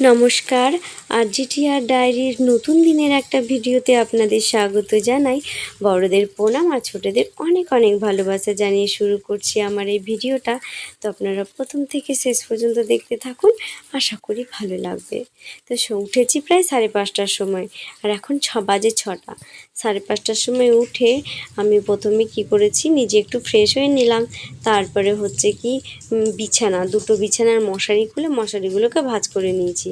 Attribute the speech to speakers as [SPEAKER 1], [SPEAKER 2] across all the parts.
[SPEAKER 1] নমস্কার। আর জিটিআর ডায়েরির নতুন দিনের একটা ভিডিওতে আপনাদের স্বাগত জানাই। বড়দের প্রণাম আর ছোটদের অনেক অনেক ভালোবাসা জানিয়ে শুরু করছি আমার এই ভিডিওটা। তো আপনারা প্রথম থেকে শেষ পর্যন্ত দেখতে থাকুন, আশা করি ভালো লাগবে। তো উঠেছি প্রায় সাড়ে পাঁচটার সময়, আর এখন ছ, বাজে ছটা। সাড়ে পাঁচটার সময় উঠে আমি প্রথমে কি করেছি, নিজে একটু ফ্রেশ হয়ে নিলাম। তারপরে হচ্ছে কি বিছানা, দুটো বিছানার মশারি খুলে মশারিগুলোকে ভাজ করে নিয়েছি।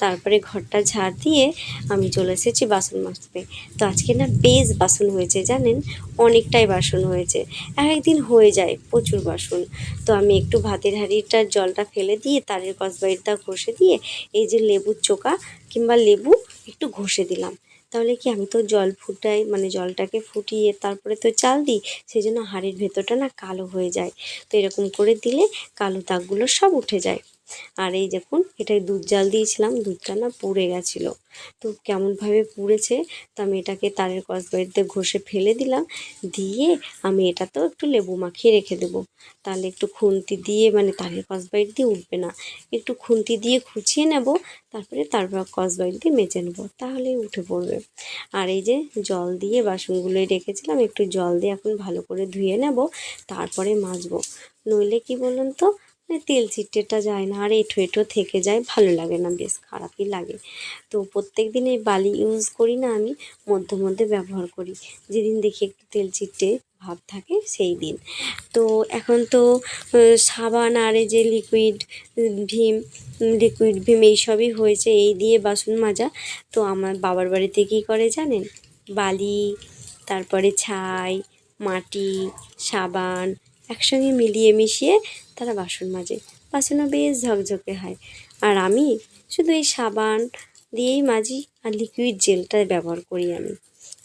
[SPEAKER 1] তারপরে ঘরটা ঝাড় দিয়ে আমি চলে এসেছি বাসন মাজতে। তো আজকে না বেশ বাসন হয়েছে, জানেন? অনেকটাই বাসন হয়েছে। এক একদিন হয়ে যায় প্রচুর বাসন। তো আমি একটু ভাতের হাঁড়িটার জলটা ফেলে দিয়ে তারের কসবাইটটা ঘষে দিয়ে এই যে লেবুর চোকা কিংবা লেবু একটু ঘষে দিলাম। তাহলে কি আমি তো জল ফুটাই মানে জলটাকে ফুটিয়ে তারপরে তো চাল দিই সেই জন্য হাঁড়ির ভেতরটা না কালো হয়ে যায়। তো এরকম করে দিলে কালো দাগগুলো সব উঠে যায়। আর এই দেখুন এটাই দুধ জাল দিয়েছিলাম, দুধটা না পুড়ে গেছিল। তো কেমনভাবে পুড়েছে তো আমি এটাকে তারের কসবাইতে ঘষে ফেলে দিলাম, দিয়ে আমি এটাতেও একটু লেবু মাখিয়ে রেখে দেবো। তাহলে একটু খুন্তি দিয়ে মানে তারের কসবাইট দিয়ে উঠবে না। একটু খুন্তি দিয়ে খুঁচিয়ে নেব, তারপরে তারপর কসবাইট দিয়ে মেজে নেব, তাহলেই উঠে পড়বে। আর এই যে জল দিয়ে বাসনগুলোই রেখেছিলাম, একটু জল দিয়ে এখন ভালো করে ধুয়ে নেব, তারপরে মাজবো। নইলে কি বলুন তো মানে তেল চিট্টেটা যায় না, আর এঁঠো এঁঠো থেকে যায়, ভালো লাগে না, বেশ খারাপই লাগে। তো প্রত্যেক দিন এই বালি ইউজ করি না আমি, মধ্যে মধ্যে ব্যবহার করি। যেদিন দেখি একটু তেল চিট্টে ভাব থাকে, সেই দিন। তো এখন তো সাবান আর এই যে লিকুইড ভীম লিকুইড ভীম এইসবই হয়েছে, এই দিয়ে বাসন মাজা। তো আমার বাবার বাড়িতে কী করে জানেন? বালি, তারপরে ছাই, মাটি, সাবান একসঙ্গে মিলিয়ে মিশিয়ে তারা বাসন মাজে। বাসনও বেশ ঝকঝকে হয়। আর আমি শুধু এই সাবান দিয়েই মাজি আর লিকুইড জেলটা ব্যবহার করি আমি।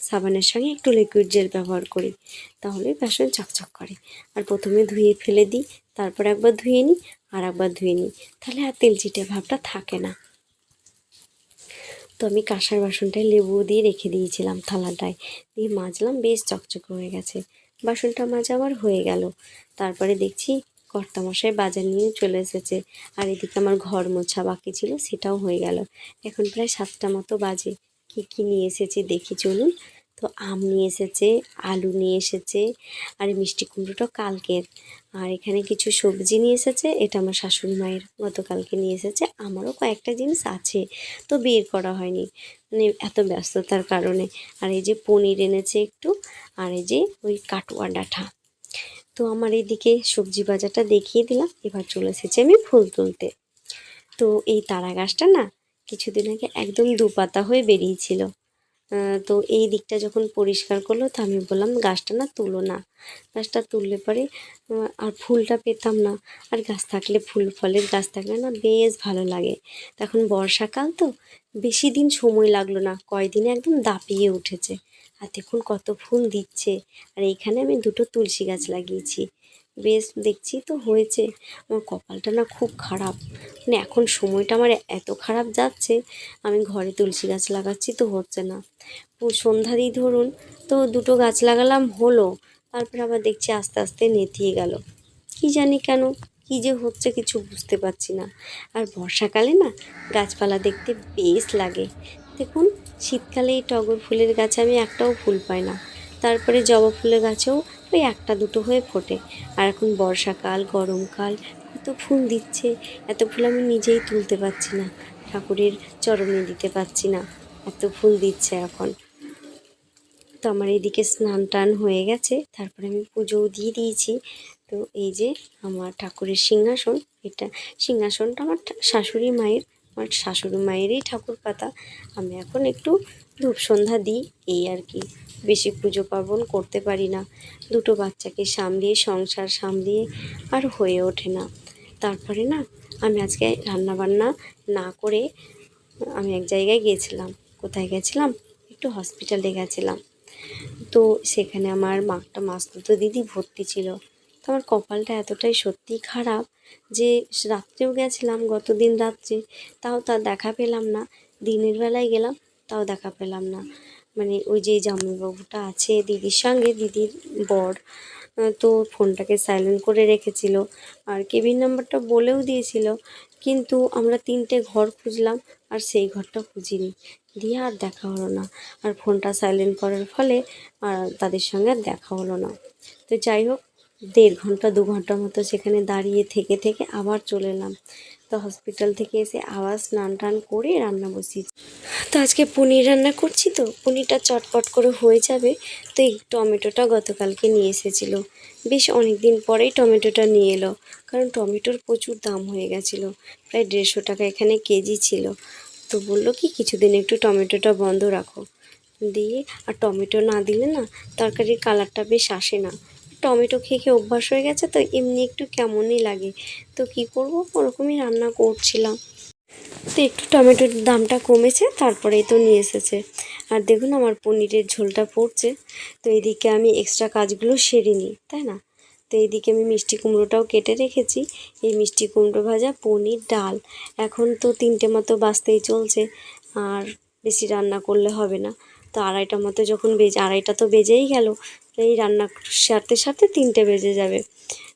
[SPEAKER 1] সাবানের সঙ্গে একটু লিকুইড জেল ব্যবহার করি, তাহলে বাসন চকচক করে। আর প্রথমে ধুয়ে ফেলে দিই, তারপর একবার ধুয়ে নিই, আর একবার ধুয়ে নিই। তাহলে আর তেল চিটে ভাবটা থাকে না। তো আমি কাঁসার বাসনটায় লেবু দিয়ে রেখে দিয়েছিলাম থালাটায়। দিয়ে মাজলাম, বেশ চকচকে হয়ে গেছে। বাসনটা মাজা আমার হয়ে গেল। তারপরে দেখছি কর্তামশাই বাজার নিয়ে চলে এসেছে। আর এদিকে আমার ঘর মোছা বাকি ছিল, সেটাও হয়ে গেল। এখন প্রায় সাতটা মতো বাজে। কী কী নিয়ে এসেছে দেখি চলুন। তো আম নিয়ে এসেছে, আলু নিয়ে এসেছে, আর মিষ্টি কুমড়োটা কালকের। আর এখানে কিছু সবজি নিয়ে এসেছে, এটা আমার শাশুড়ি মায়ের গতকালকে নিয়ে এসেছে। আমারও কয়েকটা জিনিস আছে, তো বের করা হয়নি। মানে এত ব্যস্ততার কারণে। আর এই যে পনির এনেছে একটু, আর এই যে ওই কাটুয়া ডাঁটা তো আমার এইদিকে সবজি বাজারটা দেখিয়ে দিলাম, এবার চলে এসেছি আমি ফুল তুলতে। তো এই তারা গাছটা না কিছুদিন আগে একদম দুপাতা হয়ে বেরিয়েছিল। তো এই দিকটা যখন পরিষ্কার করল, তো আমি বললাম, গাছটা না তুলো না। গাছটা তুললে পরে আর ফুলটা পেতাম না। আর গাছ থাকলে ফুল, ফলের গাছ থাকলে না বেশ ভালো লাগে। তখন বর্ষাকাল তো, বেশি দিন সময় লাগল না। কয়দিনে একদম দাপিয়ে উঠেছে। আর দেখুন কত ফুল দিচ্ছে। আর এইখানে আমি দুটো তুলসী গাছ লাগিয়েছি। বেশ দেখছি তো হয়েছে। আমার কপালটা না খুব খারাপ। মানে এখন সময়টা আমার এত খারাপ যাচ্ছে, আমি ঘরে তুলসী গাছ লাগাচ্ছি তো হচ্ছে না। সন্ধ্যা দিয়ে ধরুন, তো দুটো গাছ লাগালাম, হলো। তারপর আবার দেখছি আস্তে আস্তে নেতিয়ে গেল। কি জানি কেন, কী যে হচ্ছে কিছু বুঝতে পারছি না। আর বর্ষাকালে না গাছপালা দেখতে বেশ লাগে। দেখুন, শীতকালে এই টগর ফুলের গাছে আমি একটাও ফুল পাই না। তারপরে জবা ফুলের গাছেও ওই একটা দুটো হয়ে ফোটে। আর এখন বর্ষাকাল, গরমকাল, কত ফুল দিচ্ছে। এত ফুল আমি নিজেই তুলতে পারছি না, ঠাকুরের চরণে দিতে পারছি না, এত ফুল দিচ্ছে এখন। তো আমার এইদিকে স্নান টান হয়ে গেছে, তারপরে আমি পুজোও দিয়ে দিয়েছি। তো এই যে আমার ঠাকুরের সিংহাসন, এটা সিংহাসনটা আমার শাশুড়ি মায়ের, আমার শাশুড়ি মায়েরই ঠাকুর পাতা। আমি এখন একটু ধূপ সন্ধ্যা দিই, এই আর কি। বেশি পুজো পার্বণ করতে পারি না। দুটো বাচ্চাকে সামলিয়ে, সংসার সামলিয়ে আর হয়ে ওঠে না। তারপরে না, আমি আজকে রান্না বান্না না করে আমি এক জায়গায় গিয়েছিলাম। কোথায় গেছিলাম? একটু হসপিটালে গেছিলাম। তো সেখানে আমার মা একটা মাস্তুতো দিদি ভর্তি ছিল। তো আমার কপালটা এতটাই সত্যিই খারাপ যে রাত্রেও গেছিলাম গত দিন রাত্রে। তাও তা দেখা পেলাম না। দিনের বেলায় গেলাম তাও দেখা পেলাম না। মানে ওই যে জামাইবাবুটা আছে, দিদির সঙ্গে, দিদির বর তো ফোনটাকে সাইলেন্ট করে রেখেছিল আর কেবিন নাম্বারটা বলেও দিয়েছিল। কিন্তু আমরা তিনটে ঘর খুঁজলাম আর সেই ঘরটা খুঁজিনি। দিয়ে আর দেখা হলো না। আর ফোনটা সাইলেন্ট করার ফলে আর তাদের সঙ্গে আর দেখা হলো না। তো যাই হোক, দেড় ঘণ্টা, দু ঘণ্টা মতো সেখানে দাঁড়িয়ে থেকে থেকে আবার চলে এলাম। তো হসপিটাল থেকে এসে আবার স্নান টান করে রান্না বসিয়েছি। তো আজকে পনির রান্না করছি তো, পনিরটা চটপট করে হয়ে যাবে। তো এই টমেটোটা গতকালকে নিয়ে এসেছিল। বেশ অনেক দিন পরেই টমেটোটা নিয়ে এলো, কারণ টমেটোর প্রচুর দাম হয়ে গেছিল, প্রায় দেড়শো টাকা এখানে কেজি ছিল। তো বলল কি, কিছুদিন একটু টমেটোটা বন্ধ রাখো। দিয়ে, আর টমেটো না দিলে না, তরকারির কালারটা বেশ আসে না। টমেটো খেয়ে খেয়ে অভ্যাস হয়ে গেছে, তো এমনি একটু কেমনই লাগে। তো কি করব? ওরকমই রান্না করছিলাম। তো একটু টমেটোর দামটা কমেছে, তারপরেই তো নিয়ে এসেছে। আর দেখুন আমার পনিরের ঝোলটা পড়ছে, তো এইদিকে আমি এক্সট্রা কাজগুলো সেরে নিই, তাই না? তো এইদিকে আমি মিষ্টি কুমড়োটাও কেটে রেখেছি। এই মিষ্টি কুমড়ো ভাজা, পনির, ডাল। এখন তো তিনটে মতো বাঁচতেই চলছে, আর বেশি রান্না করলে হবে না। তো আড়াইটা মতো যখন বেজে, আড়াইটা তো বেজেই গেল এই রান্না সারতে সারতে তিনটে বেজে যাবে।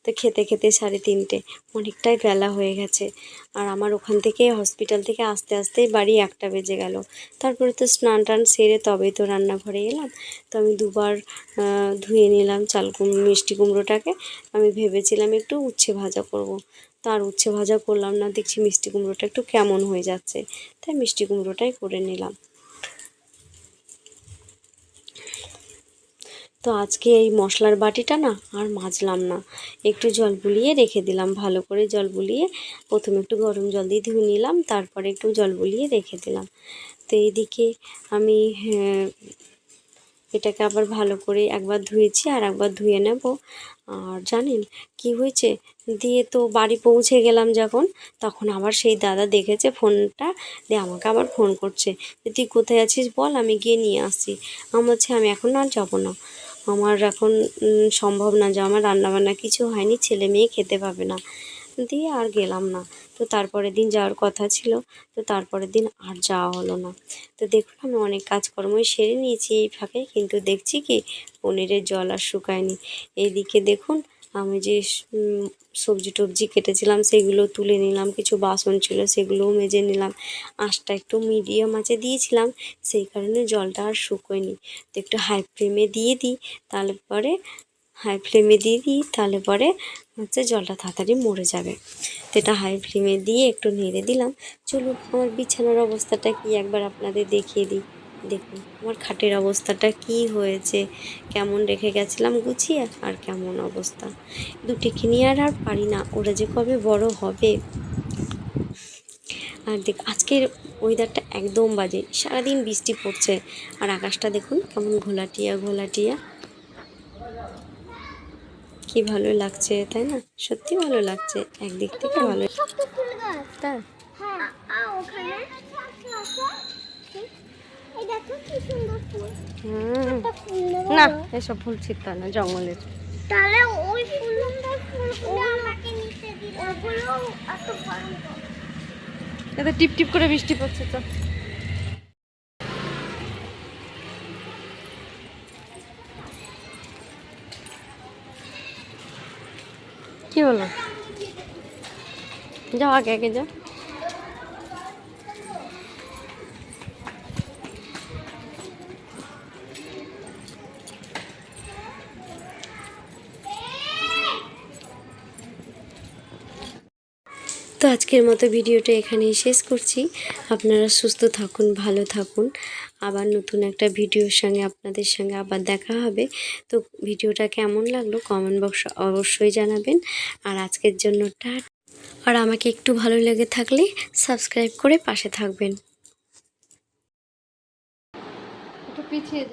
[SPEAKER 1] তো খেতে খেতে সাড়ে তিনটে। অনেকটাই বেলা হয়ে গেছে। আর আমার ওখান থেকে হসপিটাল থেকে আস্তে আস্তেই বাড়ি একটা বেজে গেল। তারপরে তো স্নান টান সেরে তবেই তো রান্নাঘরে এলাম। তো আমি দুবার ধুয়ে নিলাম চাল কুম- মিষ্টি কুমড়োটাকে। আমি ভেবেছিলাম একটু উচ্ছে ভাজা করব। তার উচ্ছে ভাজা করলাম না। দেখছি মিষ্টি কুমড়োটা একটু কেমন হয়ে যাচ্ছে। তাই মিষ্টি কুমড়োটাই করে নিলাম। তো আজকে এই মশলার বাটিটা না আর মাজলাম না। একটু জল বুলিয়ে রেখে দিলাম ভালো করে জল বুলিয়ে। প্রথমে একটু গরম জল দিয়ে ধুয়ে নিলাম তারপরে একটু জল বুলিয়ে রেখে দিলাম। তো এইদিকে আমি হ্যাঁ, এটাকে আবার ভালো করে একবার ধুয়েছি আর একবার ধুয়ে নেব। আর জানেন কি হয়েছে? দিয়ে তো বাড়ি পৌঁছে গেলাম যখন তখন আবার সেই দাদা দেখেছে ফোনটা দিয়ে আমাকে আবার ফোন করছে। তুই কোথায় আছিস বল আমি গিয়ে নিয়ে আসছি। আমি বলছি আমি এখন আর যাব না। আমার এখন সম্ভব না যে আমার রান্নাবান্না কিছু হয়নি, ছেলে মেয়ে খেতে পাবে না। দিয়ে আর গেলাম না। তো তারপরের দিন যাওয়ার কথা ছিল, তো তারপরের দিন আর যাওয়া হলো না। তো দেখুন, আমি অনেক কাজকর্মই সেরে নিয়েছি এই ফাঁকে, কিন্তু দেখছি কি, পনিরের জল আর শুকায়নি। এইদিকে দেখুন আমি যে সবজি টবজি কেটেছিলাম সেগুলো তুলে নিলাম, কিছু বাসন ছিল সেগুলোও মেজে নিলাম। আঁচটা একটু মিডিয়াম আঁচে দিয়েছিলাম, সেই কারণে জলটা আর শুকোয়নি। তো একটু হাই ফ্লেমে দিয়ে দিই, তাহলে পরে হাই ফ্লেমে দিয়ে দিই, তাহলে পরে হচ্ছে জলটা তাড়াতাড়ি মরে যাবে। তো এটা হাই ফ্লেমে দিয়ে একটু নেড়ে দিলাম। চলুন, আমার বিছানার অবস্থাটা কি একবার আপনাদের দেখিয়ে দিই। দেখুন আমার খাটের অবস্থাটা কি হয়েছে কেমন রেখে গেছিলাম গুছিয়ে আর কেমন অবস্থা। দুটিকে নিয়ে আর আর পারি না ওরা যে কবে বড় হবে। আর দেখ আজকের ওয়েদারটা একদম বাজে সারাদিন বৃষ্টি পড়ছে। আর আকাশটা দেখুন কেমন ঘোলাটিয়া ঘোলাটিয়া। কি ভালো লাগছে তাই না? সত্যি ভালো লাগছে একদিক থেকে ভালো
[SPEAKER 2] ফুল গাছ
[SPEAKER 1] তাই
[SPEAKER 2] হ্যাঁ আ ওখানে এই দেখো কি সুন্দর ফুল।
[SPEAKER 1] না এসব ফুল ছিটতে না জঙ্গলের।
[SPEAKER 2] তাহলে ওই ফুল ফুলগুলো আমাকে নিতে দিল। ওগুলো এত ভয়ঙ্কর।
[SPEAKER 1] এত টিপ টিপ করে বৃষ্টি পড়ছে তো কি হলো? যাও আগে আগে যাও। আজকের মতো ভিডিওটা এখানেই শেষ করছি। আপনারা সুস্থ থাকুন, ভালো থাকুন। আবার নতুন একটা ভিডিওর সঙ্গে আপনাদের সঙ্গে আবার দেখা হবে। তো ভিডিওটা কেমন লাগল কমেন্ট বক্সে অবশ্যই জানাবেন। আর আজকের জন্য টাট। আর আমাকে একটু ভালো লেগে থাকলে সাবস্ক্রাইব করে পাশে থাকবেন। একটু পিছিয়ে